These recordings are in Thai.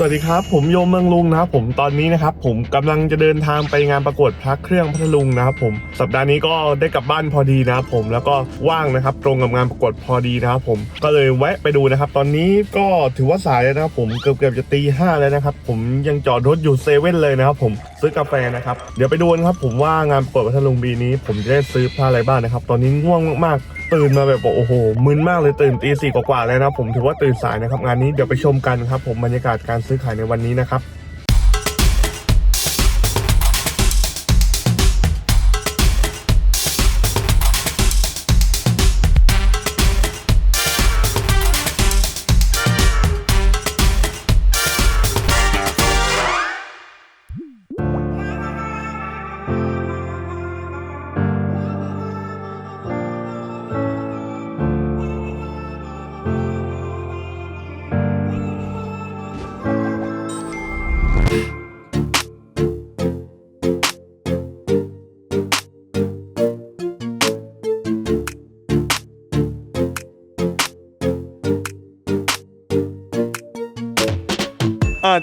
สวัสดีครับ ผมโยมเมืองลุงนะครับผมตอนนี้นะครับผมกำลังจะเดินทางไปงานประกวดพระเครื่องพัทลุงนะครับผมสัปดาห์นี้ก็ได้กลับบ้านพอดีนะครับผมแล้วก็ว่างนะครับตรงกับงานประกวดพอดีนะครับผมก็เลยแวะไปดูนะครับ ตอนนี้ก็ถือว่าสายแล้วนะครับผมเกือบเกือบจะตีห้าแล้วนะครับผมยังจอดรถอยู่เซเว่นเลยนะครับผมซื้อกาแฟนะครับเดี๋ยวไปดูกันครับผมว่างานประกวดพัทลุงปีนี้ ผมจะได้ซื้อผ้าอะไรบ้างนะครับ ตอนนี้ง่วงมากๆ ตื่นมาแบบบอกโอ้โหมึนมากเลยตื่นตีสี่กว่าๆเลยนะผมถือว่าตื่นสายนะครับงานนี้เดี๋ยวไปชมกันครับผมบรรยากาศการซื้อขายในวันนี้นะครับ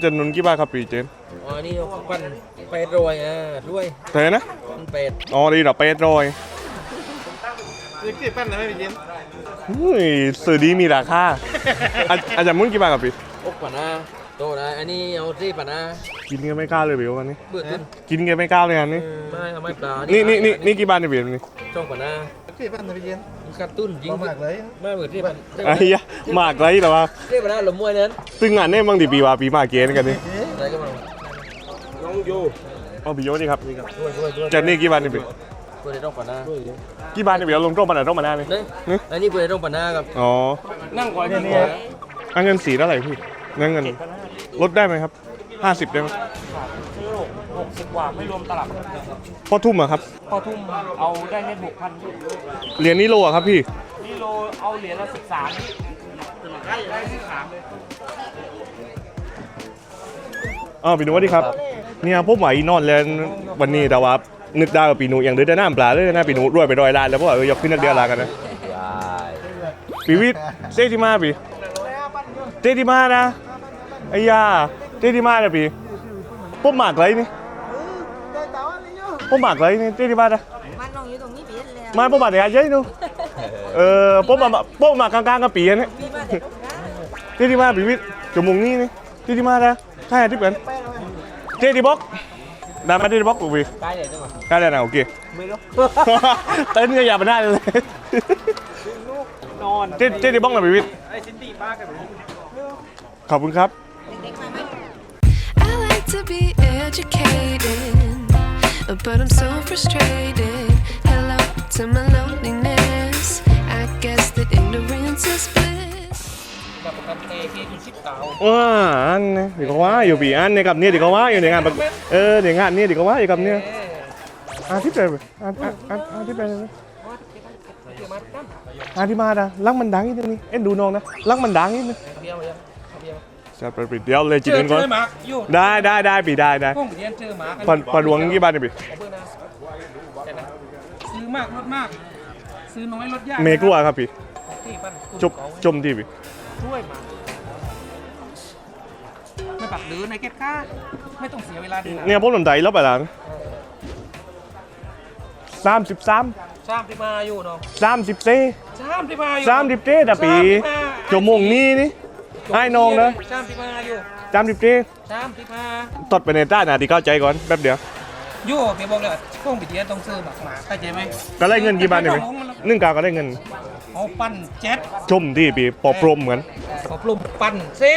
จะหนุนกี่บาทครับปีเจนอ๋อนี่เอาปั้นเป็ดโรยอะด้วยเท่าไหร่นะปั้นเป็ดอ๋อดีเหรอเป็ดรยซื้อกี่ปั้นนะไม่เป็นเย็นอุ้ยสื่อดีมีราคาอาอาจารย์มุ่นกี่บาทครับปีอกปะนาโตนะอันนี้เอาที่ปะนากินกันไม่กล้าเลยเบลวันนี้ เบื่อตึ้นกินกันไม่กล้าเลยอันนี้ไม่เอาไม่ปลานี่นี่นี่นี่กี่บาทเนี่ยเบลนี่ช่องปะนากี่ปั้นนะเป็นเย็นกระตุ้นยิง มากเลยไม่เบื่อที่ปะไอ้ยะมากไรแต่ว่าที่ปะนาหลมมวยนั้นตึงงานเนี่ยบางทีปีว่าปีมาเกณฑ์กันนี่อะไรก็มาน้องโยอ๋อปีโยนี่ครับด้วยด้วยด้วยจันนี่กี่บาทเนี่ยปีเพื่อได้ต้องปะนากี่บาทเนี่ยเบลลงโต๊ะมาหน่อยโต๊ะมาหน้านี่เนี่ยอันนี้เพื่อได้ต้องปะนาครับอ๋อนั่งคอยที่เนี่ยอันเงินสีเท่าไหร่พี่นั่นเงินลดได้ไหมครับ ห้าสิบได้ไหมหกสิบกว่าไม่รวมตลับพอทุ่มอะครับ พอทุ่มเอาได้เน็ตหกพันเหรียญนี้โลอะครับพี่ นี่โลเอาเหรียญละสิบสามได้ได้สิบสามเลยอ้าวปีนูสวัสดีครับ เนี่ยพวกหมายนอนแล้ววันนี้แต่ว่านึกได้ว่าปีนูอย่างเดือนหน้าปลาเลยนะปีนูรวยไปรอยล้านแล้วเพราะว่าเออยกขึ้นนักเดียวลากันนะปีวิทย์เซติมาปีเซติมานะไอ้ยา เซติมานะปีพวกหมากไรนี่พวกหมากไรนี่เซติมานะมันน้องอยู่ตรงนี้เปลี่ยนแล้วมาพวกหมากไหนอะเย้ยนูเออพวกหมากพวกหมากกลางๆกับปีอันนี้มีมาแต่ตรงนั้นเจดีมาปีวิทย์จมูกนี่นี่เจดีมานะใช่ที่เป็นเจดีบ็อกได้ไหมเจดีบ็อกกูพี่ใกล้เลยจังหวะได้แล้วนะโอเคไม่รู้เต้นก็อย่าไปได้เลยนอนเจเจดีบ็อกนะปีวิทย์ไอ้ซินดี้ป้ากันขอบคุณครับ I like to be educated, but I'm so frustrated. Hello to my loneliness. I guess that ignorance is bliss. กับกันเตที่อยู่ชิดเก่าว้าอันเนี่ยเดี๋ยวก็ว่าอยู่ปีอันเนี่ยกับเนี่ยเดี๋ยวก็ว่าอยู่ในงานประเออเดี๋ยวงานเนี่ยเดี๋ยวก็ว่าอยู่กับเนี่ยอาที่เป็นอาอาอาอาที่เป็นอาที่มาดะลังมันดังนิดนึงนี่เอ็นดูน้องนะลังมันดังนิดนึงเบี้ยวยัง จะไปปิดเดียวเลยเจจิตอเงินเจก่อนอหมาอยู่ได้ได้ได้ปีได้ได้ห้องเรียนเจอหมากันผ่อนผ่อนหลวงกี่บาทเนี่ยปีซื้อมากลดมาก ซื้อน้อยลดยากเมกลัวครับพี่ที่ปั้นจบจมที่พี่ช่วยมาไม่ปักหรือในเก็ตค่าไม่ต้องเสียเวลาเดินเนี่ยผมสนใจรอบไปแล้วสามสิบสามชามที่มาอยู่เนาะสามสิบสี่ชามที่มาอยู่สามสิบเจ็ดอะปีจมงนี้นี่ ให้น้องนะชามที่มาอยู่สามสิบเจ็ดชามที่มาตดไปในใต้นาที่เข้าใจก่อนแป๊บเดียว อยู่เดี๋ยวบอกเลยช่วงปิดเรียนต้องซื้อหมากหมาเข้าใจไหมก็ได้เงินกี่บาทเนี่ยพี่หนึ่งกาวก็ได้เงิน เอาปั้นเจ็ดชมที่พี่ปอบรมเหมือน ขอปลุมปั้นซิ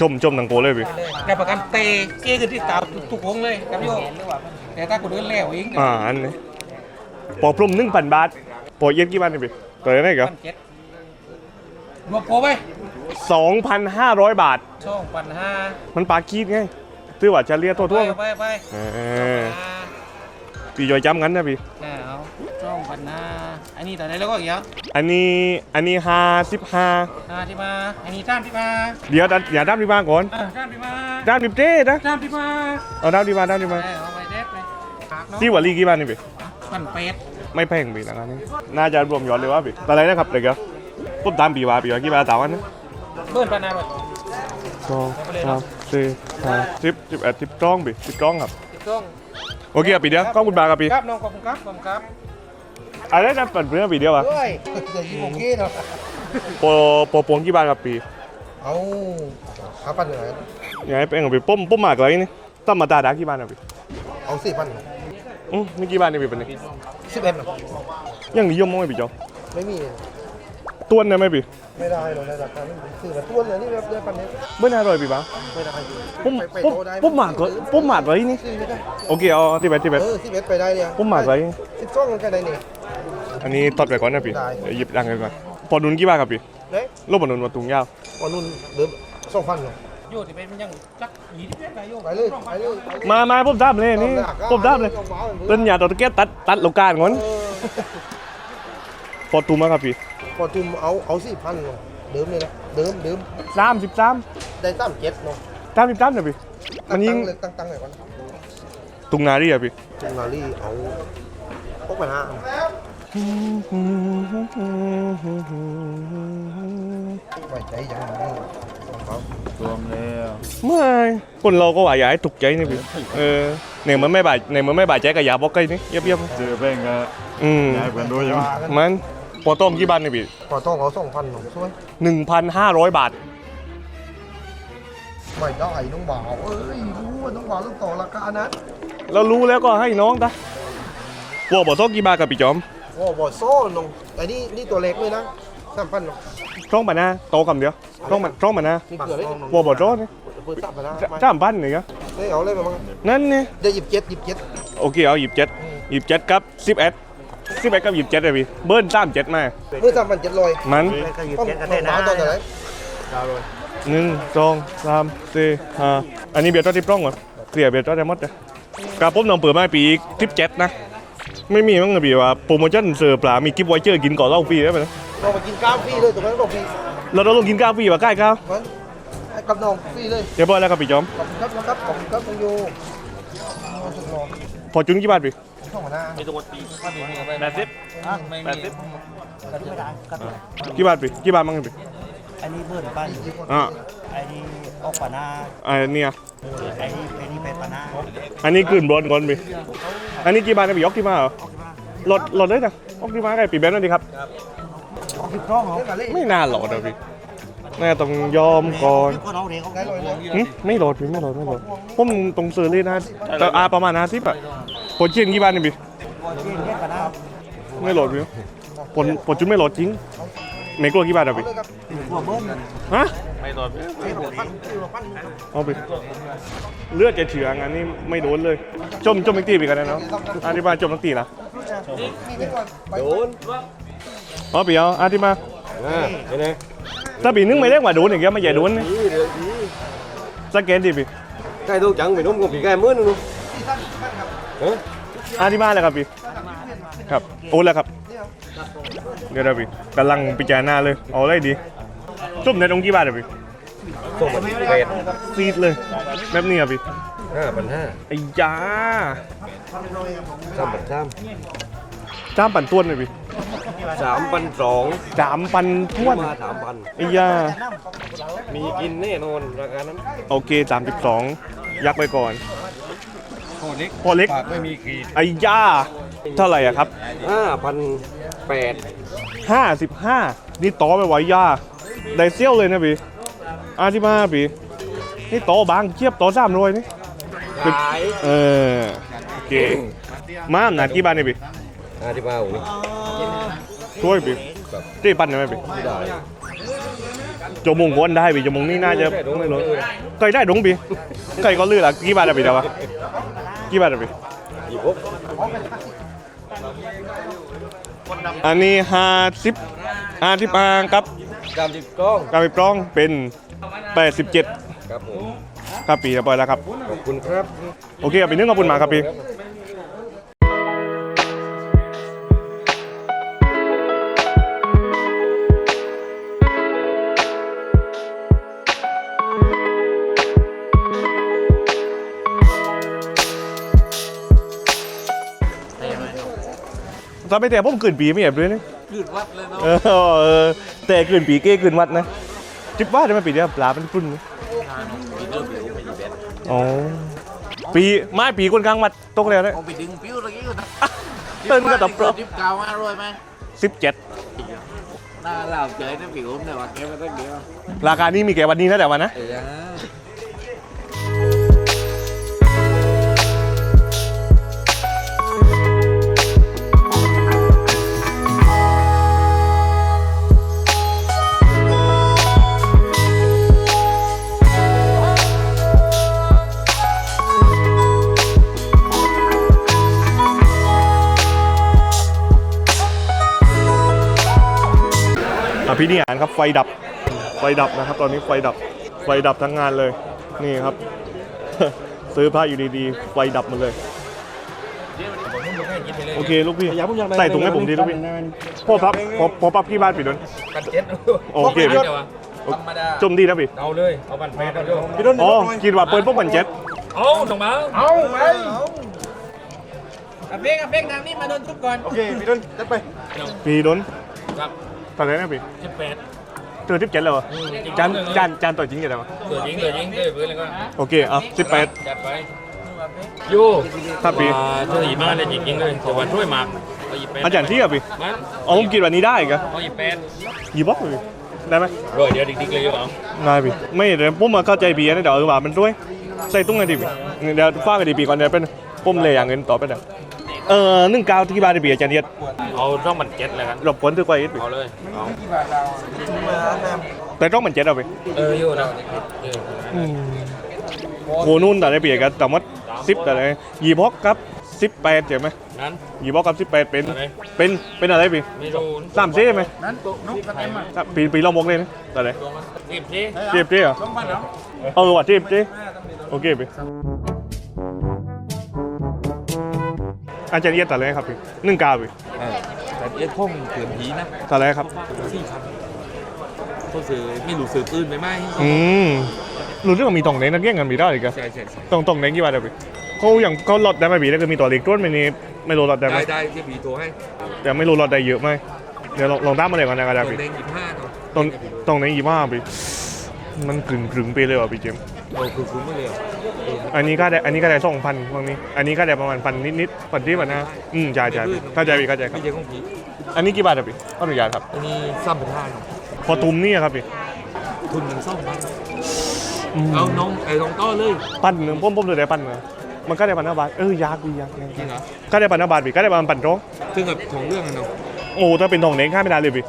ชมชมตังโกเลยพี่ ได้ประกันเตะเก้ขึ้นที่ตาทุกวงเลยครับโยแต่ถ้าคนอื่นแล้วเองอ่าอันนี้ปอบรมหนึ่งพันบาทปอเย็นกี่บาทเนี่ยพี่ตัวนี้ก็ปั้นเจ็ดรวมโพไป สองพันห้าร้อยบาท ช่องปั้นห้ามันปลาคีดไงตื้อว่าจะเรียกตัวไปทั่วไปไปเออพี่จอยจำงั้นนะพี่เอาช่องปั้นห้าอันนี้แต่ไหนแล้วก็อีกแล้วอันนี้อันนี้ห้าสิบห้าห้าที่มาอันนี้จ้ามที่มาเดี๋ยวดันอย่าด้ามดีมาก่อนอ่าจ้ามที่มาด้ามดิบเต้นะจ้ามที่มาเอาด้ามดีมาด้ามดีมาเอาไปเด็ดไปปากเนาะที่วอลลี่กี่บาทนี่พี่ปั้นเป็ดไม่แพงพี่นะครับนี่น่าจะรวมย้อนเลยว่าพี่อะไรนะครับเด็กครับผมตามปีว่าปีว่ากี่บาทตามวันนะ เบิ้ลปั้นห้าไปสองสามสี่ห้าสิบสิบเอ็ดสิบสองปีสิบสองครับต้องโอเคครับปีเดียวกล้องบุญบาครับปีครับน้องขอบคุณครับขอบคุณครับอะไรนะปั่นเพื่อนปีเดียวอะเฮ้ยจะยิงโอเคเนาะโปรโปรปงกี่บาทครับปีเอาขาปั้นเหนื่อยอยากให้เป็นกับปีป้มป้มหมากอะไรนี่ตั้มมาตาดักกี่บาทครับปีเอาสี่พันอืมนี่กี่บาทเนี่ยปีเป็นนี่สิบเอ็ดเนาะยังนิยมมั้งไหมปีเจ้าไม่มี ต้วนได้ไหมปีไม่ได้หรอกในราคาไม่ซื้อมาตัวเลยนี่แบบได้พันนี้ไม่น่าอร่อยปีบ้างไม่ได้ป้มไปไปป้มโตได้ป้มหมากก็ป้มหมากอะไรนี่ซื้อไม่ได้โอเคเอาที่เบ็ดที่เบ็ดเออสิบเอ็ดไปได้เนี่ยป้มหมากอะไรสิบสองมันก็ได้เนี่ยอันนี้ตอดไปก่อนนะปีได้ เดี๋ยวหยิบดังกันก่อนพอนุนกี่บาทครับปีเด้โลบอนุนมาตุงยาววันนู้นเดิมสองพันเนาะโยที่เป็นยังจักหยีที่เป็นไรโยไปเลยไปเลยมามาผมดับเลยนี่ผมดับเลยเล่นยาตัวตะเกียบตัดตัดโลกาก่อนเออพอตูมาครับปี พอจุ่มเอาเอาสี่พันเนาะเดิมเลยนะเดิมเดิมสามสิบสามได้ตั้มเจ็ดเนาะสามสิบสามนะปีมันยิงเลยตั้งตั้งไหนก่อนตุงนาดีอะปีจุ่มนาลีเอาพกไปห้าไว้ใจยังไงของเขาไม่คนเราก็ว่าอย่าให้ถูกใจนี่พี่เออเนี่ยมันไม่บาดเนี่ยมันไม่บาดใจกับยาบอกไก่นี่เยียบเยียบเจอแป้งก็อืมย้ายเพื่อนด้วยใช่ไหมมันพ อต้มกี่บาทนี่พี่พอต้องเอาสองพันหน่อยช่วยหนึ่งพันห้าร้อยบาท ไม่ได้น้องบ่าวเอ้ยรู้ว่าน้องบ่าวต้องต่อราคานะเรารู้แล้วก็ให้น้องตะวัวบ่ต้องกี่บาทกับพี่จอมโอ้บ่โซ่น้องแต่นี่นี่ตัวเล็กเลยนะสามพันเนาะช่องปะนะโตคำเดียวช่องมันช่องปะนะมีเกลือเลยวัวบ่ร้อนนี่เปิดตับไปนะจ้ามพันนี่ก็ได้เอาเลยมาบ้างนั่นนี่ได้หยิบเจ็ดหยิบเจ็ดโอเคเอาหยิบเจ็ดหยิบเจ็ดครับสิบเอ็ด สิบเอ็ดกับหยิบเจ็ดเลยพี่เบิ้ลสามเจ็ดมาเมื่อสามพันเจ็ดร้อยมันต้องน้องบ่าวตอนไหนหนึ่งสองสามสี่ห้าอันนี้เบียร์ต้นที่ปล้องก่อนเคลียร์เบียร์ต้นได้หมดเลยกระผมน้องเปิดมาปีทิปเจ็ดนะ ไม่มีมั้งนะพี่ว่าโปรโมชั่นเสิร์ฟปลามีกิฟต์ไวเชอร์กินก่อนเหล่าฟรีได้ไหมนะเราไปกินข้าวฟรีเลยตรงนั้นบอกฟรีเราต้องลงกินข้าวฟรีป่ะใกล้ข้าวมันให้กับน้องฟรีเลยเรียบร้อยแล้วครับพี่จอมขอบคุณครับนะครับขอบคุณครับน้องโยเอาสุดหล่อพอจุนกี่บาทพี่ ช่องหัวหน้าแปดสิบแปดสิบกี่บาทพี่กี่บาทมั้งพี่อันนี้เบิร์นปั้นอ่าอันนี้ออกปานาอันเนี้ยอันนี้อันนี้เป็นปานาอันนี้กลืนบอลก่อนพี่อันนี้กี่บาทนะพี่ยกที่มาเหรอลดลดเลยนะยกที่มาไงปีแบนนั่นดีครับออกสิบกล้องเหรอไม่น่าหลอดนะพี่น่าต้องยอมก่อนก็เอาเด็กเขาได้เลยเลยหึไม่โหลดพี่ไม่โหลดไม่โหลดผมตรงซื้อเลยนะแต่อาประมาณห้าสิบอะ ผลเชียนกี่บาทนี่พี่เช่นแค่ปานาไม่โหลดพี่ผลผลจุดไม่โหลดจริงเมกลัวกี่บาทอะพี่หัวเบิ้ลฮะไม่โดนเอาไปเลือดจะเฉืองอันนี้ไม่โดนเลย จมจมอีกตีไปกันนะเนาะอาทิมาจมตั้งตีนะโดนเอาไปเอาอาทิมาอ่าเห็นไหมถ้าปีนึงไม่เรียกว่าโดนอย่างเงี้ยไม่ใหญ่โดนนะดีเดี๋ยวดีสแกนดิพี่ใกล้ตัวจังไปนุ่มกับผีใกล้มื้อนึงเฮ้ย อาทิมาเลยครับพี่ครับโอนแล้วครับเดี๋ยวเดี๋ยวพี่กำลังพิจารณาเลยเอาอะไรดีจุ่มในตรงกี่บาทอะพี่ส่งมาที่เป็ดซีดเลยแบบนี้อะพี่ห้าพันห้าไอ้ยาสามพันสามจ้ามปั่นต้วนเลยพี่สามพันสองสามปันท้วนมาสามพันไอ้ยามีกินแน่นอนราคานั้นโอเคสามสิบสองยักไปก่อนโอ้ เล็กพอเล็ก ปากไม่มีขีดไอ้ยาเท่าไหร่อะครับ ห้าพันแปดห้าสิบห้านี่ต่อไปไหวยาได้เซี่ยวเลยนะพี่อาที่มาพี่นี่ต่อบางเทียบต่อสามร้อยนี่ ขายเออ โอเค มาอำนาจกี่บาทเนี่ยพี่อ่าที่มาโอ้นี่ช่วยพี่ตีปั้นได้ไหมพี่ไม่ได้จมงก็ได้พี่จมงนี่น่าจะไม่รู้เคยได้ดงพี่เคยก็ลือละกี่บาทอะพี่เดี๋ยววะ กี่บาทอะพี่ยี่หกอันนี้ห้าสิบห้าสิบอ่างครับสามสิบกล้องการไปปล้องเป็นแปดสิบเจ็ดครับผมครับปีเรียบร้อยแล้วครับ ขอบคุณครับ โอเคครับปีนึงขอบคุณมากครับปี ถ้าไม่แต่ผมกืนปีไม่แอบด้วยนะยืดวัดเลยเนาะเออเออแต่กืนปีเก้กืนวัดนะจิบว่าได้ไหมปีเดียวปลาเป็นพุ่นนะอ๋อปีไม่ปีคนกลางวัดตกแล้วนะเอาไปดึงปิ้วตะกี้ก่อนนะเติ้ลก็ตบปรบดิบเก่ามากรวยไหมสิบเจ็ดหน้าเราเจอเนี่ยผิวเนี่ยว่าแกมาตั้งเดียวราคานี้มีแก่วันนี้นะแต่วันนะ เอออะพี่นี่อ่านครับไฟดับไฟดับนะครับ ตอนนี้ไฟดับไฟดับทั้งงานเลยนี่ครับ ซื้อผ้าอยู่ดีๆไฟดับหมาเลย โอเคลูกพี่ใส่ถุงให้ผมดีลูกพี่พ่อพับพอพอพับที่บ้านปิดด้วยกันเจ็ดโอเคพี่ธรรมดาจมดีนะพี่เอาเลยเอาบันแปดเอาโยพี่ต้นอ๋อกินว่าเปิดพวกมันเจ็ดเอาส่งมาเอาไปอะเบ้งอะเบ้งทางนี้มาโดนทุบก่อนโอเคพี่ต้นจัดไปพี่โดนครับ ตอนไหนนะพี่สิบแปดเจอทิปเจ็ดแล้วเหรอจานจานจานต่อจริงกันไหมเดือดยิงเดือดยิงเดือดปืนเลยก็โอเคอะสิบแปดจัดไปโย่ครับพี่ช่วยหยิบมาเลยจริงๆเลยแต่ว่าช่วยมากเอาหยิบแปดอาจารย์ที่อะพี่มันอ๋อผมกินวันนี้ได้อีกอะเอาหยิบแปดหยิบบ็อกเลยได้ไหมรวยเดี๋ยวดิ๊กๆเลยโยเอาได้พี่ไม่เดี๋ยวผมมาเข้าใจพี่นะเดี๋ยวเออว่ามันด้วยใส่ตุ้งไงดิพี่เดี๋ยวฟ้ากันดิพี่ก่อนเดี๋ยวเป็นผมเลยอย่างเงินต่อไปเดี๋ยว เออนึ่งกาวที่บ้านดิพี่อาจารย์เดียดเอาช่องมันเจ็ดเลยกันรบกวนถือไว้อีกพี่เอาเลยเอาแต่ต้องมันเจ็ดเอาไปเออโย่นะเออโคนุ่นแต่ได้เปลี่ยนกันแต่มัดสิบแต่ไหนยีบ็อกครับสิบแปดใช่ไหมนั้นยีบ็อกกับสิบแปดเป็นอะไรเป็นเป็นอะไรพี่ไม่รู้สามเซ่ไหมนั้นตกนกกันเต็มอะสามปีปีเรามกเลยนะแต่ไหนสิบสิเจ็บเจ๊เหรอต้องพันแล้วเออว่ะเจ็บเจ๊โอเคพี่ อาจารย์เดียดแต่ไหนครับพี่นึ่งกาวพี่แต่เอ็ดพ่งเถื่อนผีนะแต่ไหนครับ สี่พันเขาซื้อไม่รู้ซื้อปืนไปไหมอืมรู้เรื่องมีตองเล้งนักเกี้ยงกันมีได้อีกอะใช่ใช่ใช่ตองตองเล้งกี่บาทอะพี่เขาอย่างเขาลดได้ไหมพี่ถ้าเกิดมีตัวเล็กต้นไม่นี่ไม่รู้ลดได้ไหมได้ได้ที่ผีโทรให้แต่ไม่รู้ลดได้เยอะไหมเดี๋ยวลองลองตามมาเลยก่อนนะครับตัวพี่แดงยี่ห้าเนาะตรงตรงเล้งยี่ห้าพี่มันกึ่งกึ่งไปเลยว่ะพี่เจมส์โอ้คือคุ้มไม่เลยอั นนี้ก็ได้อันนี้ก็ได้สองพันบางนี้ อันนี้ก็ได้ประมาณพันนิดนิดๆพันที่พันห้าอืมใช่ใช่พี่เข้าใจพี่เข้าใจครับไม่ใช่ของผีอันนี้กี่บาทอะพี่ขออนุญาตครับ อันนี้ซ้ำเป็นห้าเนาะพอตุ้มนี่อะครับพี่ทุนหนึ่งซ่อมบ้านอืมเอาน้องไอ้น้องต้อเลยพันหนึ่งผมผมเลยได้พันหนึ่งมันก็ได้พันห้าบาทเออยากดียากยากจริงเหรอก็ได้พันห้าบาทพี่ก็ได้ประมาณพันโรงซึ่งกับของเรื่องอะเนาะโอ้ถ้าเป็นทองเล้งค่าไม่ได้เลยพี่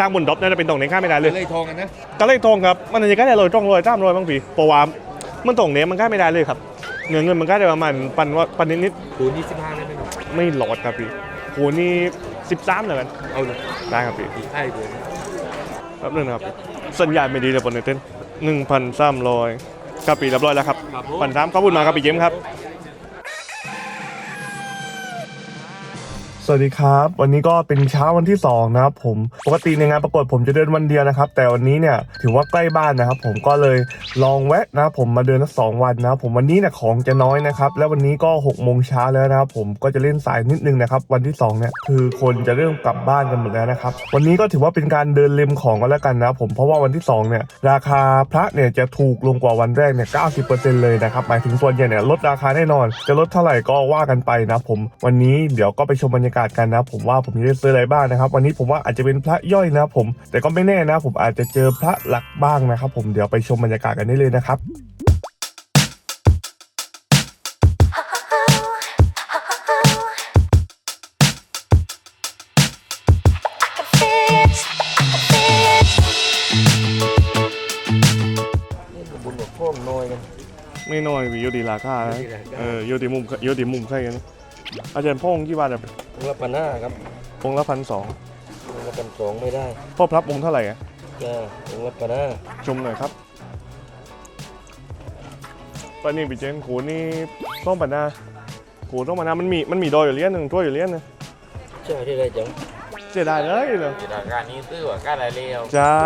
ทางบนดรอปน่าจะเป็นทองเล้งค่าไม่ได้เลยเลยทองกันนะก็เลยทองครับมันจะก็ได้ลอยต้องลอยตามลอยบางปีเพราะว่ามั นตรงเนี้ยมันก็ไม่ได้เลยครับ เงินเงินมันก็ได้ประมาณปันว่าปันนิดนิดคูณยี่สิบห้าเลยไหมเนาะๆไม่หลอดครับพี่โหนี่สิบสามเลยกันเอาเลยได้ครับพี่ผีไอ้เดือนแป๊บนึงนะครับสัญญาณไม่ดีเลยบนเต้นหนึ่งพันสามร้อยครับปีเรียบร้อยแล้วครับครับผมพันสามขอบคุณมากครับพี่เจมส์ครับ สวัสดีครับ วันนี้ก็เป็นเช้าวันที่2นะครับผมปกติในงานประกวดผมจะเดินวันเดียวนะครับ แต่วันนี้เนี่ยถือว่าใกล้บ้านนะครับ ผมก็เลยลองแวะนะครับผมมาเดินสักสองวันนะครับผมวันนี้เนี่ยของจะน้อยนะครับ แล้ววันนี้ก็6กโมงเช้าแล้วนะครับผมก็จะเล่นสายนิดนึงนะครับ วันที่2เนี่ยคือคนจะเริ่มกลับบ้านกันหมดแล้วนะครับ วันนี้ก็ถือว่าเป็นการเดินเล็มของกันแล้วกันนะครับผมเพราะว่าวันที่2เนี่ยราคาพระเนี่ยจะถูกลงกว่าวันแรกเนี่ย90%เปอร์เซ็นต์เลยนะครับหมายถึงส่วนใหญ่เนี่ยลดราคาแน่นอน จะลดเท่าไหร่ก็ว่ากันไปนะผมวันนี้เดี๋ยวก็ไปชมบรรยากาศกันนะครับผมว่าผมจะได้ซื้ออะไรบ้างนะครับ วันนี้ผมว่าอาจจะเป็นพระย่อยนะครับผม แต่ก็ไม่แน่นะ ผมอาจจะเจอพระหลักบ้างนะครับ ผมเดี๋ยวไปชมบรรยากาศกันได้เลยนะครับบุญกับพ่อมน้อยกันไม่น้อยวิโยดีราคานะเออโยดีมุมโยดีมุมใช่กันอาจารย์พ่องกี่บาทอะ องค์ละพันห้าครับองค์ละพันสององค์ละพันสองไม่ได้พ่อพระองค์เท่าไหร่อะจ้าองค์ละพันห้าชมหน่อยครับปานี่พี่เจนโขนี่ต้องปันนาโขต้องปันนามันมีมันมีดอยอยู่เลี้ยนหนึ่งตัวอยู่เลี้ยนหนึงใช่ที่ไรจังเสียดายเลยเหรอราคานี้ซื้อว่าการอะไรเร็วใช่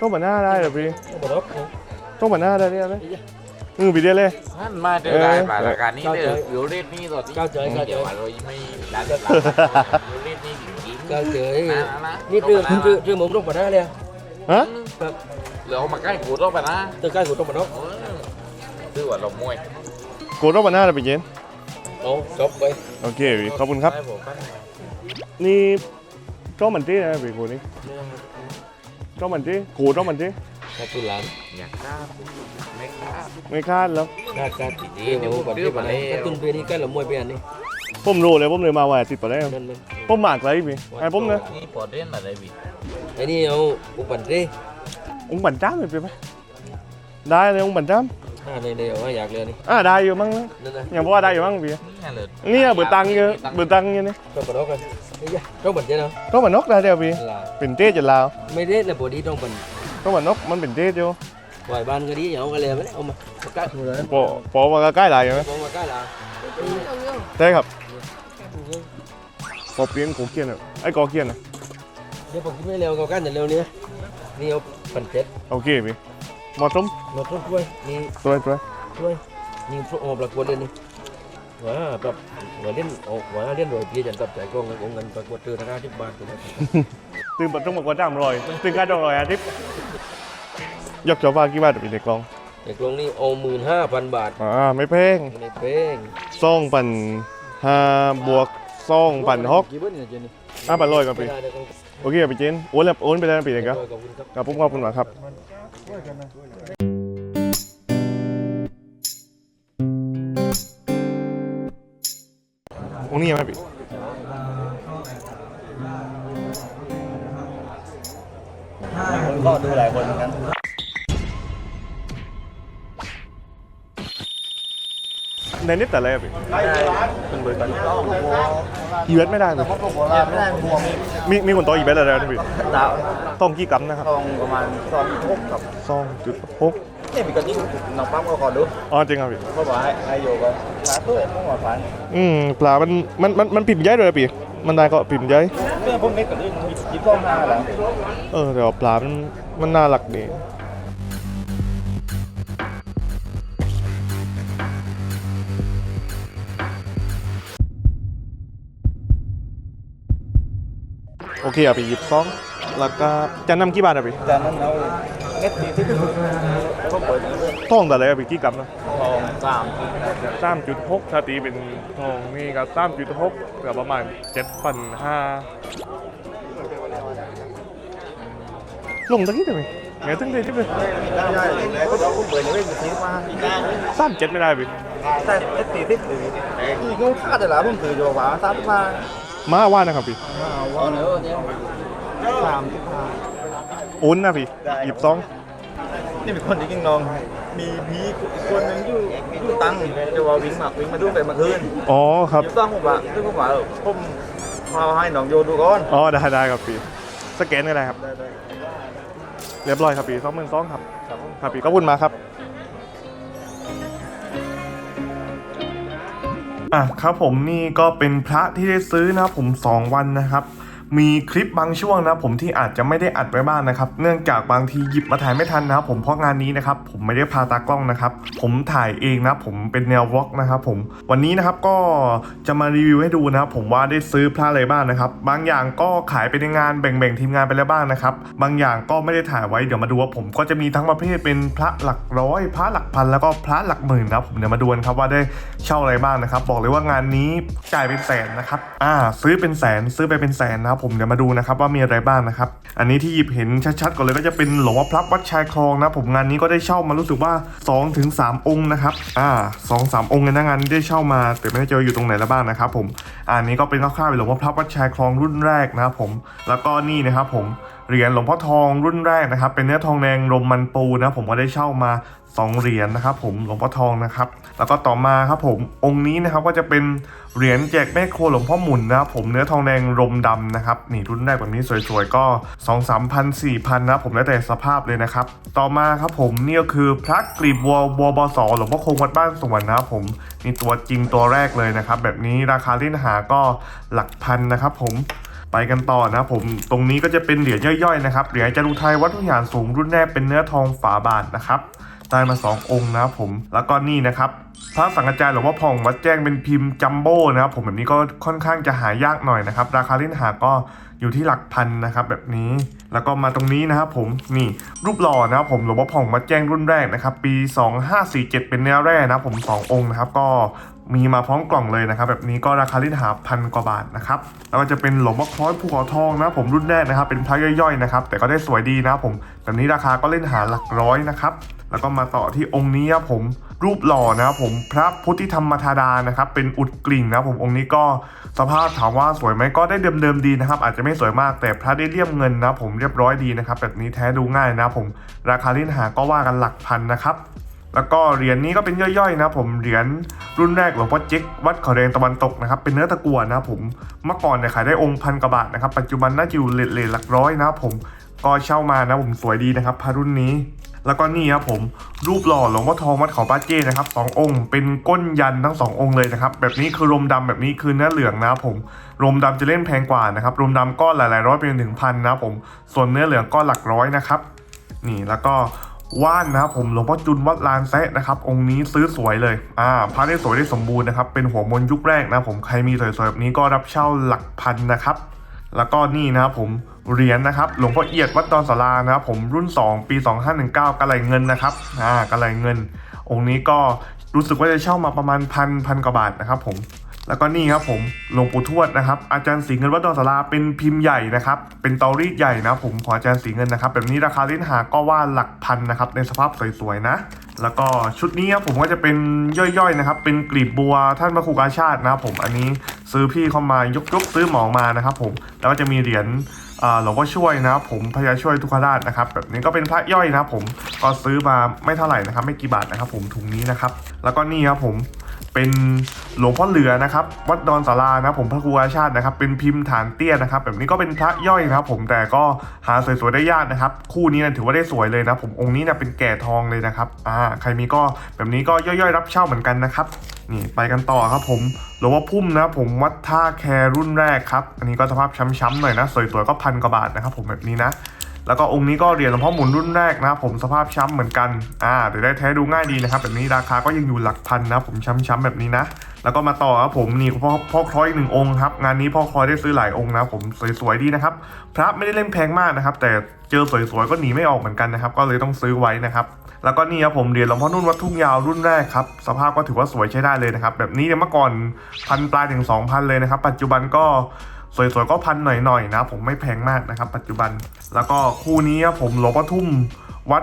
ต้องปันนาได้เหรอพี่ต้องบอกนะต้องปันนาได้เรียกไหม เออพี่เดียเลย นั่นมาเจอได้ป่ะราคานี้เด้ออยู่เรทนี้ต่อที่เข้าใจเข้าใจเดี๋ยวเราไม่ร้านอยู่เรทนี้จริงก็เจอๆนะนะนี่คือคือคือผมต้องพันห้าเลยฮะเหลือเอามาใกล้กูต้องไปนะตัวใกล้กูต้องพันห้าเออซื้อว่าเรามวยโกรอบหน้าเราไปเย็นเอาจบไปโอเคพี่ขอบคุณครับ ได้ผมครับนี่จ้อมันจี้นะพี่โกนี่จ้อมันจี้โกจ้อมันจี้ถ้าตุลานอยากทราบไม่ทราบ ไม่คาดแล้ว น่าจะติดดีเดี๋ยวก่อนที่มาเลยตุนเปนี่ก็ละมวยไปอันนี้ผมรู้เลยผมเลยมาว่าติดต่อแล้วนั่นมันผมหมากไรพี่ไอ้ผมนะนี่ปอดเล่นอะไรบิไอ้นี่เอาอุปันเร่องค์บันจ้ามเลยไปไหมได้เลยองค์บันจ้ามอ่าในเดียว่าอยากเลยนี่อ่าได้อยู่มั้งนะนั่นนะอย่างว่าได้อยู่มั้งพี่นี่เนี่ยเบื่อตังเยอะเบื่อตังเยอะนี่ต้องปนกกันนี่ยต้องปันเจ้าเนาะก็มันนกได้เดียวพี่เป็นเจ๊จะลาวไม่ได้เลยปอดี้ต้องปันก็มันนกมันเป็นเจ๊อยู่ ปล่อยบ้านก็ดีอย่างเอากันเลยไม่ได้เอามาใกล้ปอปอมาใกล้ๆหลายอยู่ไหมมองมาใกล้ละใช่ครับปอเปลี่ยนกูเกียนอะไอ้กอเกียนอะเดี๋ยวผมคิดไม่เร็วก็กันแต่เร็วนี้นี่เอาปันเจ็ดโอเคพี่เหมาะสมมาต้นกล้วยนี่สวยสวยช่วยยิงพวกออกประกวดเลยนี่ว้าแบบว่าเล่นออกว่าเล่นโดยพี่จันกับใจกล้องกับเงินประกวดเจอราคาที่บาทตัวนี้ ตื่นปัดต้องบอกว่าจ้ามรอยตื่นการจองรอยอาทิตย์ ยกจอบากี่บาทพี่เด็กกองเด็กลงนี่เอาหมื่นห้าพันบาทอ่าไม่แพงในเป้งซ่องปั่นห้าบวกซ่องปั่นฮอกกี่เบิ้ลเนี่ยเจนี่ห้าปั่นร้อยกับไม่พี่ได้เดี๋ยวต้องโอเคพี่เจนโอนแล้วโอนไปแล้วนะพี่เด็กครับขอบคุณครับกับผมขอบคุณมากครับองค์นี้ยังไหมพี่ก็ดูหลายคนเหมือนกัน ในนิดแต่แรกพี่เป็นเบอร์ตันอีเวนต์ไม่ได้เลยไม่ได้บวมมีมีคนต่ออีเวนต์อะไรนะพี่ดาวต้องกี่กรัมนะครับทองประมาณสองหกกับสองจุดหกนี่มีกระดิ่งน้องปั๊มก็ขอดูอ๋อจริงครับพี่เพราะว่าให้ให้โยก็หาเพื่อนต้องหัวฝันอืมปลามันมันมันมันปิ่มย้ายเลยอะพี่มันได้ก็ปิ่มย้ายเรื่องพวกนี้กระดิ่งมีกี่ต้องหน้าแล้วเออแต่ว่าปลามันมันน่ารักดี เคอะพี่หยิบซองแล้วก็จะนำกี่บาทอะพี่จากนั้นเราเน็ตดีที่สุดก็เปิดเรื่องทองแต่อะไรอะพี่กี่กรัมนะทองสามสามจุดหกถ้าตีเป็นทองนี่ก็สามจุดหกก็ประมาณเจ็ดพันห้าลงตะกี้ได้ไหมไงตึ้งเลยที่เป็นได้ได้เลยก็ต้องเปิดเรื่องทีมาสามเจ็ดไม่ได้พี่แต่เน็ตดีที่สุดนี่ก็ค่าแต่ละผมถือโยว่าสามมา มาว่านะครับพี่วันเออเนี่ยสามสิบห้าโอนนะพี่หยิบซองนี่เป็นคนที่กิ้งนอง มีพีคนหนึงอยู่อยู่ตังจะว่าวิ่งมาวิ่งมาดูไปเมื่อคืนอ๋อครับยิบต้องผมว่าซึ่งผมว่าเออผมพาให้น้องโยดูก่อนอ๋อได้ได้ครับพี่สแกนก็ได้ครับได้ได้เรียบร้อยครับพี่สองหมื่นสองครับครับพี่ขอบคุณมากครับ อะครับผมนี่ก็เป็นพระที่ได้ซื้อนะครับผม 2 วันนะครับ มีคลิปบางช่วงนะผมที่อาจจะไม่ได้อัดไว้บ้างนะครับ เนื่องจากบางทีหยิบมาถ่ายไม่ทันนะผมเพราะงานนี้นะครับผมไม่ได้พาตากล้องนะครับ ผมถ่ายเองนะผมเป็นแนววอล์กนะครับผมวันนี้นะครับก็จะมารีวิวให้ดูนะผมว่าได้ซื้อพระอะไรบ้างนะครับ บางอย่างก็ขายไปในงานแบ่งๆทีมงานไปแล้วบ้างนะครับ บางอย่างก็ไม่ได้ถ่ายไว้เดี๋ยวมาดูว่าผมก็จะมีทั้งประเภทเป็นพระหลักร้อย พระหลักพันแล้วก็พระหลักหมื่นนะครับผมเดี๋ยวมาดูกันครับว่าได้เช่าอะไรบ้างนะครับ บอกเลยว่างานนี้จ่ายเป็นแสนนะครับอ่าซื้อเป็นแสนซื้อไปเป็นแสนนะครับผมเดี๋ยวมาดูนะครับว่ามีอะไรบ้างนะครับ อันนี้ที่หยิบเห็นชัดๆก่อนเลยก็จะเป็นหลวงพ่อพระวัดชายคลองนะผมงานนี้ก็ได้เช่ามารู้สึกว่า2-3ถึง3องค์นะครับอ่าสองสามองค์ในงานนี้ได้เช่ามา แต่ไม่ได้เจออยู่ตรงไหนแล้วบ้างนะครับผมอันนี้ก็เป็นคร่าวๆเป็นหลวงพ่อพระวัดชายคลองรุ่นแรกนะครับผมแล้วก็นี่นะครับผมเหรียญหลวงพ่อทองรุ่นแรกนะครับเป็นเนื้อทองแดงรมมันปูนะผมก็ได้เช่ามา 2 เหรียญนะครับผมหลวงพ่อทองนะครับ แล้วก็ต่อมาครับผมองค์นี้นะครับก็จะเป็นเหรียญแจกแม่โคหลวงพ่อหมุนนะครับผมเนื้อทองแดงรมดำนะครับนี่รุ่นแรกแบบนี้สวยๆก็ 2 3 0 0 0 4 0 0นะผมแล้วแต่สภาพเลยนะครับ ต่อมาครับผมนี่ก็คือพระกลีบวัววัวบสหลวงพ่อคงวัดบ้านสวนนะครับผมนี่ตัวจริงตัวแรกเลยนะครับ แบบนี้ราคาเล่นหาก็หลักพันนะครับผมไปกันต่อนะครับผมตรงนี้ก็จะเป็นเหรียญย่อยๆนะครับเหรียญจารุไทยวัดทุกอย่างสูงรุ่นแรกเป็นเนื้อทองฝาบาทนะครับ ได้มา 2 องค์นะครับผมแล้วก็นี่นะครับพระสังฆจายหรือว่าผ่องวัดแจ้งเป็นพิมพ์จัมโบ้นะครับผมแบบนี้ก็ค่อนข้างจะหายากหน่อยนะครับ ราคาเล่นหาก็อยู่ที่หลักพันนะครับแบบนี้แล้วก็มาตรงนี้นะครับผมนี่รูปหล่อนะครับผมหลวงพ่อผ่องวัดแจ้งรุ่นแรกนะครับปี 2547 เป็นเนื้อแร่นะครับผมสององค์นะครับก็มีมาพร้อมกล่องเลยนะครับ แบบนี้ก็ราคาเล่นหาพันกว่าบาทนะครับแล้วก็จะเป็นหลวงพ่อคล้อยภูเขาทองนะ ผมรุ่นแรกนะครับ เป็นพระย่อยๆนะครับ แต่ก็ได้สวยดีนะผมแบบนี้ราคาก็เล่นหาหลักร้อยนะครับแล้วก็มาต่อที่องค์นี้ครับผมรูปหล่อนะครับผมพระพุทธิธรรมธาดานะครับ เป็นอุดกลิ่งนะผมองค์นี้ก็สภาพถามว่าสวยไหมก็ได้เดิมๆดีนะครับ อาจจะไม่สวยมากแต่พระได้เลี่ยมเงินนะผมเรียบร้อยดีนะครับ แบบนี้แท้ดูง่ายนะผมราคาลิ้นหาก็ว่ากันหลักพันนะครับ แล้วก็เหรียญนี้ก็เป็นย่อยๆนะครับผมเหรียญรุ่นแรกหลวงพ่อเจ๊กวัดเขาแดงตะวันตกนะครับเป็นเนื้อตะกั่วนะครับผมเมื่อก่อนเนี่ยขายได้องค์พันกว่าบาทนะครับปัจจุบันน่าจะอยู่เลทๆหลักร้อยนะครับผมก็เช่ามานะผมสวยดีนะครับพระรุ่นนี้ แล้วก็นี่ครับผมรูปหล่อหลวงพ่อทองวัดเขาป้าเจ้นะครับสององค์ เป็นก้นยันทั้งสององค์เลยนะครับแบบนี้คือรมดำแบบนี้คือเนื้อเหลืองนะครับผมรมดำจะเล่นแพงกว่านะครับรมดำก็หลายๆร้อยเป็นถึงพันนะครับผมส่วนเนื้อเหลืองก็หลักร้อยนะครับนี่แล้วก็ ว่านนะครับผมหลวงพ่อจุนวัดลานแซะนะครับองค์นี้ซื้อสวยเลยอ่าพระได้สวยได้สมบูรณ์นะครับเป็นหัวมนยุคแรกนะผมใครมีสวยๆแบบนี้ก็รับเช่าหลักพันนะครับ แล้วก็นี่นะครับผมเหรียญนะครับหลวงพ่อเอียดวัดดอนสารานะครับผมรุ่น 2 ปี 2519กระไหลเงินนะครับอ่ากระไหลเงิน องค์นี้ก็รู้สึกว่าจะเช่ามาประมาณพันพันกว่าบาทนะครับผม แล้วก็นี่ครับผมหลวงปู่ทวดนะครับ อาจารย์สีเงินวัดดอนสาราเป็นพิมพ์ใหญ่นะครับ เป็นเตารีดใหญ่นะผมของอาจารย์สีเงินนะครับ แบบนี้ราคาเล่นหาก็ว่าหลักพันนะครับ ในสภาพสวยๆนะ แล้วก็ชุดนี้ครับผมก็จะเป็นย่อยๆนะครับ เป็นกลีบบัวท่านพระครูกาชาตินะผมอันนี้ซื้อพี่เข้ามายกยกๆซื้อหมองมานะครับ ผมแล้วก็จะมีเหรียญหลวงพ่อช่วยนะครับผมพญาช่วยทุกขราชนะครับ แบบนี้ก็เป็นพระย่อยนะครับผมก็ซื้อมาไม่เท่าไหร่นะครับ ไม่กี่บาทนะครับ ผมถุงนี้นะครับ แล้วก็นี่ครับผม เป็นหลวงพ่อเหลือนะครับ วัดดอนสารานะผมพระครูอาชาตินะครับ เป็นพิมพ์ฐานเตี้ยนะครับ แบบนี้ก็เป็นพระย่อยนะครับ ผมแต่ก็หาสวยๆได้ยากนะครับ คู่นี้นะถือว่าได้สวยเลยนะผมองค์นี้นะเป็นแก่ทองเลยนะครับอ่าใครมีก็แบบนี้ก็ย่อยๆ รับเช่าเหมือนกันนะครับนี่ไปกันต่อครับผมหลวงพ่อพุ่มนะผมวัดท่าแครุ่นแรกครับ อันนี้ก็สภาพช้ำๆหน่อยนะสวยๆก็พันกว่าบาทนะครับ ผมแบบนี้นะ แล้วก็องค์นี้ก็เหรียญหลวงพ่อหมุนรุ่นแรกนะผมสภาพช้ำเหมือนกันอ่าเดี๋ยวได้แท้ดูง่ายดีนะครับแบบนี้ราคาก็ยังอยู่หลักพันนะผมช้ำๆแบบนี้นะแล้วก็มาต่อครับผมนี่พ่อพ่อคล้อยอีกหนึ่งองค์ครับงานนี้พ่อคล้อยได้ซื้อหลายองค์นะผมสวยๆดีนะครับพระไม่ได้เล่นแพงมากนะครับ แต่เจอสวยๆก็หนีไม่ออกเหมือนกันนะครับ ก็เลยต้องซื้อไว้นะครับแล้วก็นี่ครับผมเหรียญหลวงพ่อนุ่นวัดทุ่งยาวรุ่นแรกครับสภาพก็ถือว่าสวยใช้ได้เลยนะครับแบบนี้เนี่ยเมื่อก่อนพันปลายถึง2,000เลยนะครับปัจจุบันก็ สวยๆก็พันหน่อยๆนะ ผมไม่แพงมากนะครับ ปัจจุบัน แล้วก็คู่นี้ผมหลวงพ่อทุ่มวัด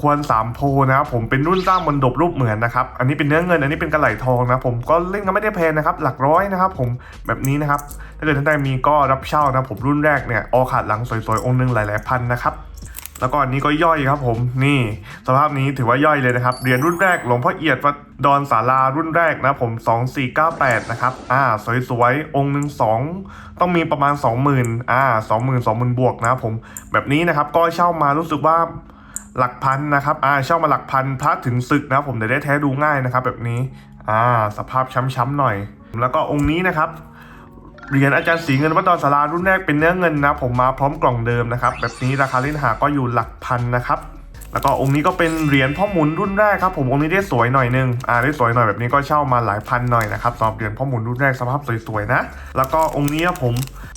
ควรสามโพนะครับผมเป็นรุ่นสร้างบนดบรูปเหมือนนะครับ อันนี้เป็นเนื้อเงิน อันนี้เป็นกระไหลทองนะผมก็เล่นก็ไม่ได้แพงนะครับ หลักร้อยนะครับ ผมแบบนี้นะครับ ถ้าเกิดท่านใดมีก็รับเช่านะผมรุ่นแรกเนี่ยออขาดหลังสวยๆองค์หนึ่งหลายๆพันนะครับ แล้วก็อันนี้ก็ย่อยครับผมนี่สภาพนี้ถือว่าย่อยเลยนะครับเหรียญรุ่นแรกหลวงพ่อเอียดวัดดอนสารารุ่นแรกนะผม 2498 นะครับ อ่า สวยๆ องค์หนึ่งสองต้องมีประมาณ 20,000 อ่า 20,000 20,000 บวกนะผม แบบนี้นะครับก็เช่ามารู้สึกว่าหลักพันนะครับ อ่า เช่ามาหลักพันพระถึงศึกนะผมเดี๋ยวได้แท้ดูง่ายนะครับแบบนี้ อ่า สภาพช้ำๆหน่อย แล้วก็องค์นี้นะครับ เหรียญอาจารย์สีเงินวัดดอนสารารุ่นแรกเป็นเนื้อเงินนะ ผมมาพร้อมกล่องเดิมนะครับ แบบนี้ราคาเล่นหาก็อยู่หลักพันนะครับแล้วก็องค์นี้ก็เป็นเหรียญพ่อหมุนรุ่นแรกครับผมองค์นี้ได้สวยหน่อยนึงอ่าได้สวยหน่อยแบบนี้ก็เช่ามาหลายพันหน่อยนะครับสำหรับเหรียญพ่อหมุนรุ่นแรกสภาพสวยๆนะ แล้วก็องค์นี้ครับผม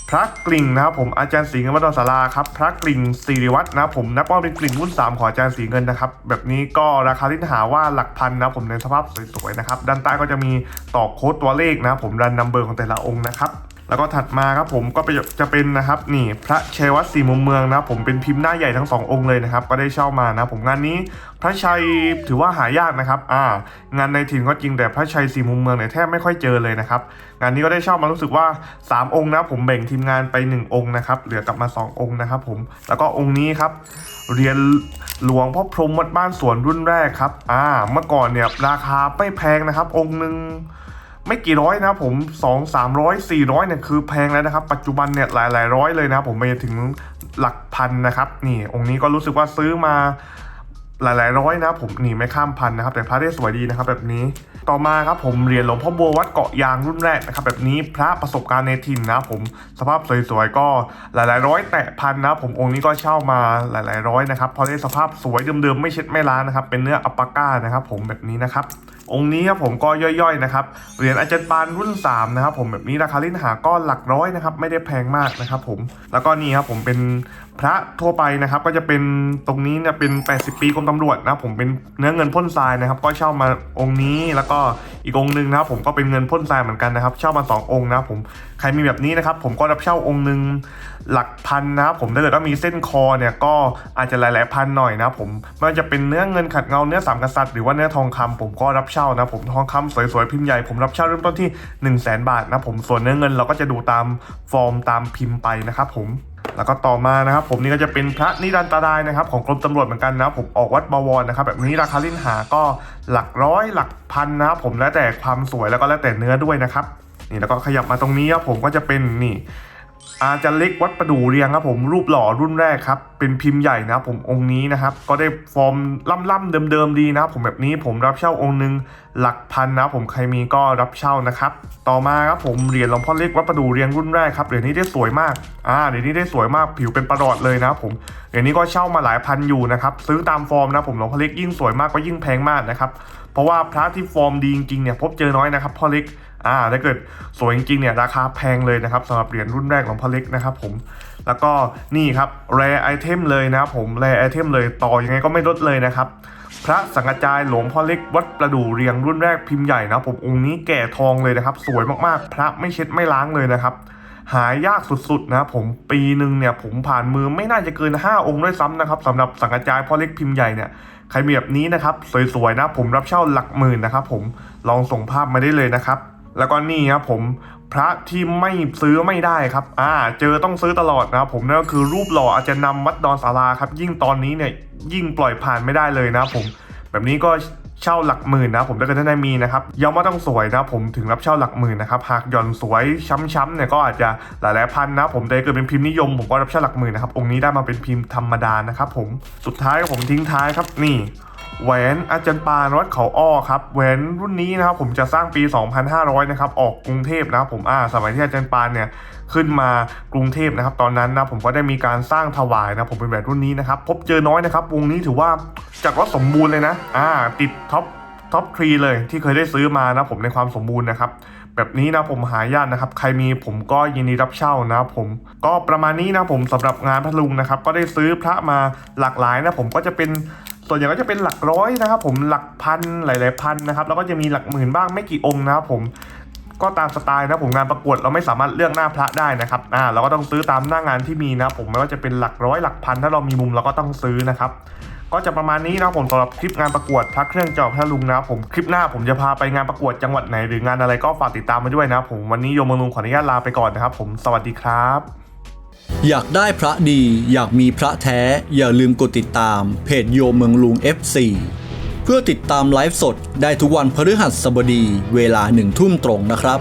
พระกลิ่งนะครับผมอาจารย์สีเงินวัดดอนสาราครับพระกลิ่งสิริวัฒน์นะครับผมนับว่าเป็นกลิ่งรุ่นสามของอาจารย์สีเงินนะครับแบบนี้ก็ราคาเล่นหาว่าหลักพันนะผมในสภาพสวยๆนะครับด้านใต้ก็จะมีต่อโค้ดตัวเลขนะผมรันนัมเบอร์ของแต่ละองค์นะครับ แล้วก็ถัดมาครับผมก็เป็นจะเป็นนะครับนี่พระชัยวัดศรีมุมเมืองนะผมเป็นพิมพ์หน้าใหญ่ทั้งสององค์เลยนะครับ ก็ได้เช่ามานะผมงานนี้พระชัยถือว่าหายากนะครับอ่างานในถิ่นก็จริงแต่พระชัยศรีมุมเมืองเนี่ยแทบไม่ค่อยเจอเลยนะครับงานนี้ก็ได้เช่ามารู้สึกว่า 3 องค์นะผมแบ่งทีมงานไป 1 องค์นะครับเหลือกลับมา 2 องค์นะครับผมแล้วก็องค์นี้ครับเรียญหลวงพ่อพรหมวัดบ้านสวนรุ่นแรกครับอ่าเมื่อก่อนเนี่ยราคาไม่แพงนะครับ องค์หนึ่ง ไม่กี่ร้อยนะผมสองสามร้อยสี่ร้อยเนี่ยคือแพงแล้วนะครับ ปัจจุบันเนี่ยหลายหลายร้อยเลยนะผมไปถึงหลักพันนะครับ นี่องค์นี้ก็รู้สึกว่าซื้อมาหลายหลายร้อยนะผมนี่ไม่ข้ามพันนะครับ แต่พระได้สวยดีนะครับ แบบนี้ต่อมาครับผมเหรียญหลวงพ่อบัววัดเกาะยางรุ่นแรกนะครับ แบบนี้พระประสบการณ์ในถิ่นนะผมสภาพสวยๆก็หลายๆร้อยแตะพันนะผมองค์นี้ก็เช่ามาหลายๆร้อยนะครับพราะได้สภาพสวยเดิมๆไม่เช็ดไม่ล้างนะครับ เป็นเนื้ออัปปาก้านะครับ ผมแบบนี้นะครับ องค์นี้ครับผมก็ย่อยๆนะครับเหรียญอาจารย์ปานรุ่น3นะครับผมแบบนี้ราคาลิ้นหาก็หลักร้อยนะครับไม่ได้แพงมากนะครับผมแล้วก็นี่ครับผมเป็นพระทั่วไปนะครับก็จะเป็นตรงนี้เนี่ยเป็น 80 ปีกรมตำรวจนะผมเป็นเนื้อเงินพ่นทรายนะครับ ก็เช่ามาองค์นี้แล้วก็อีกองค์หนึ่งนะครับผมก็เป็นเงินพ่นทรายเหมือนกันนะครับ เช่ามาสององค์นะผมใครมีแบบนี้นะครับ ผมก็รับเช่าองค์หนึ่งหลักพันนะครับผมถ้าเกิดว่ามีเส้นคอเนี่ยก็อาจจะหลายๆพันหน่อยนะผมไม่ว่าจะเป็นเนื้อเงินขัดเงาเนื้อสามกษัตริย์หรือว่าเนื้อทองคำผมก็รับเช่านะผมทองคำสวยๆพิมพ์ใหญ่ผมรับเช่าเริ่มต้นที่ 1 0 0 0 0แบาทนะผมส่วนเนื้อเงินเราก็จะดูตามฟอร์มตามพิมพ์ไปนะครับผม แล้วก็ต่อมานะครับผมนี่ก็จะเป็นพระนิรันตรายนะครับ ของกรมตำรวจเหมือนกันนะผมออกวัดบวรนะครับ แบบนี้ราคาลิ้นหาก็หลักร้อยหลักพันนะครับผมแล้วแต่ความสวยแล้วก็แล้วแต่เนื้อด้วยนะครับนี่แล้วก็ขยับมาตรงนี้ครับผมก็จะเป็นนี่ อาจารย์เล็กวัดประดูเรียงครับผมรูปหล่อรุ่นแรกครับ เป็นพิมพ์ใหญ่นะครับผมองค์นี้นะครับ ก็ได้ฟอร์มล่ำๆเดิมๆดีนะครับผมแบบนี้ผมรับเช่าองค์หนึ่งหลักพันนะครับผมใครมีก็รับเช่านะครับ ต่อมาครับผมเหรียญหลวงพ่อเล็กวัดประดูเรียงรุ่นแรกครับเหรียญนี้ได้สวยมากอ่าเหรียญนี้ได้สวยมากผิวเป็นประหลอดเลยนะครับผมเหรียญนี้ก็เช่ามาหลายพันอยู่นะครับซื้อตามฟอร์มนะผมหลวงพ่อเล็กยิ่งสวยมากก็ยิ่งแพงมากนะครับเพราะว่าพระที่ฟอร์มดีจริงๆเนี่ยพบเจอน้อยนะครับพ่อเล็ก อ่าถ้าเกิดสวยจริงๆเนี่ยราคาแพงเลยนะครับสำหรับเหรียญรุ่นแรกของพ่อเล็กนะครับผมแล้วก็นี่ครับแรไอเทมเลยนะครับผมแรไอเทมเลยต่อยังไงก็ไม่ลดเลยนะครับพระสังกจายหลวงพ่อเล็กวัดประดู่เรียงรุ่นแรกพิมพ์ใหญ่นะผมองค์นี้แก่ทองเลยนะครับ สวยมากๆ พระไม่เช็ดไม่ล้างเลยนะครับ หายากสุดๆนะครับผมปีหนึ่งเนี่ยผมผ่านมือไม่น่าจะเกิน 5 องค์ด้วยซ้ำนะครับสำหรับสังกจายพ่อเล็กพิมพ์ใหญ่เนี่ยใครมีแบบนี้นะครับ สวยๆนะผมรับเช่าหลักหมื่นนะครับผมลองส่งภาพมาได้เลยนะครับ แล้วก็นี่ครับผมพระที่ไม่ซื้อไม่ได้ครับ อ่า เจอต้องซื้อตลอดนะครับผมนั่นก็คือรูปหล่ออาจจะนำวัดดอนสาราครับ ยิ่งตอนนี้เนี่ยยิ่งปล่อยผ่านไม่ได้เลยนะครับผม แบบนี้ก็เช่าหลักหมื่นนะผมถ้าเกิดท่านใดมีนะครับย้ำว่าต้องสวยนะผมถึงรับเช่าหลักหมื่นนะครับหากหย่อนสวยช้ำๆเนี่ยก็อาจจะหลายๆพันนะผมแต่เกิดเป็นพิมพ์นิยมผมก็รับเช่าหลักหมื่นนะครับองค์นี้ได้มาเป็นพิมพ์ธรรมดานะครับผมสุดท้ายผมทิ้งท้ายครับนี่ แหวนอาจารย์ปานวัดเขาอ้อครับแหวนรุ่นนี้นะครับผมจะสร้างปี 2500 นะครับ ออกกรุงเทพนะครับผมอ่าสมัยที่อาจารย์ปานเนี่ยขึ้นมากรุงเทพนะครับ ตอนนั้นนะผมก็ได้มีการสร้างถวายนะผมเป็นแหวนรุ่นนี้นะครับ พบเจอน้อยนะครับ วงนี้ถือว่าจากว่าสมบูรณ์เลยนะอ่าติดท็อปท็อปทรีเลยที่เคยได้ซื้อมานะผมในความสมบูรณ์นะครับ แบบนี้นะผมหายากนะครับ ใครมีผมก็ยินดีรับเช่านะผมก็ประมาณนี้นะผมสำหรับงานพัทลุงนะครับ ก็ได้ซื้อพระมาหลากหลายนะผมก็จะเป็น ส่วนใหญ่ก็จะเป็นหลักร้อยนะครับ ผมหลักพันหลาย ๆ พันนะครับแล้วก็จะมีหลักหมื่นบ้างไม่กี่องค์นะครับผมก็ตามสไตล์นะผมงานประกวดเราไม่สามารถเลือกหน้าพระได้นะครับอ่าเราก็ต้องซื้อตามหน้างานที่มีนะผมไม่ว่าจะเป็นหลักร้อยหลักพันถ้าเรามีมุมเราก็ต้องซื้อนะครับก็จะประมาณนี้นะผมสำหรับคลิปงานประกวดพระเครื่องเจอบพระลุงนะครับผมคลิปหน้าผมจะพาไปงานประกวดจังหวัดไหนหรืองานอะไรก็ฝากติดตามมาด้วยนะผมวันนี้โยมเมืองลุงขออนุญาตลาไปก่อนนะครับผมสวัสดีครับ อยากได้พระดีอยากมีพระแท้ อย่าลืมกดติดตาม เพจโยมเมืองลุง FC เพื่อติดตามไลฟ์สดได้ทุกวันพฤหัสบดีเวลาหนึ่งทุ่มตรงนะครับ